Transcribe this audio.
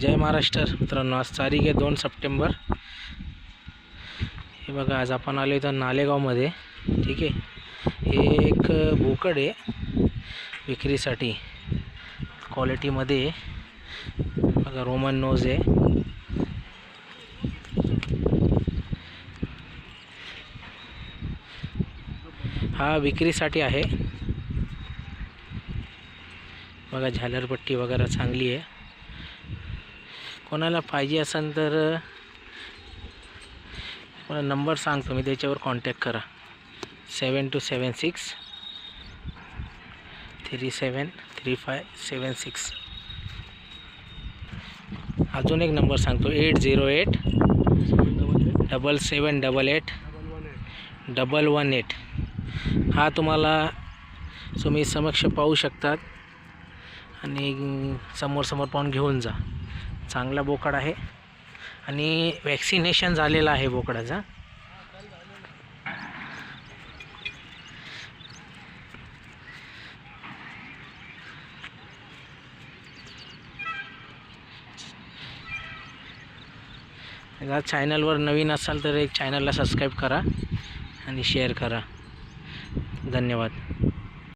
जय महाराष्ट्र मित्रांनो आज तारीख आहे दोन सप्टेंबर. हे बघा आज आपण आलो इथं नालेगावमध्ये. ठीक आहे. हे एक बोकड आहे विक्रीसाठी. क्वालिटीमध्ये बघा रोमन नोज आहे. हा विक्रीसाठी आहे. बघा झालरपट्टी वगैरे चांगली आहे. कोणाला पाहिजे असेल तर मला नंबर सांगतो मी त्याच्यावर कॉन्टॅक्ट करा. Seven two seven six three seven three five seven six अजून एक नंबर सांगतो eight zero eight double seven double eight double one eight हा तुम्हाला तुम्ही समक्ष पाहू शकतात आणि समोर समोर पाहून घेऊन जा. चांगला बोकड आहे. आणि वॅक्सिनेशन झालेलं आहे बोकडाचा. या चॅनलवर नवीन असाल तर एक चॅनलला सबस्क्राईब करा आणि शेअर करा. धन्यवाद.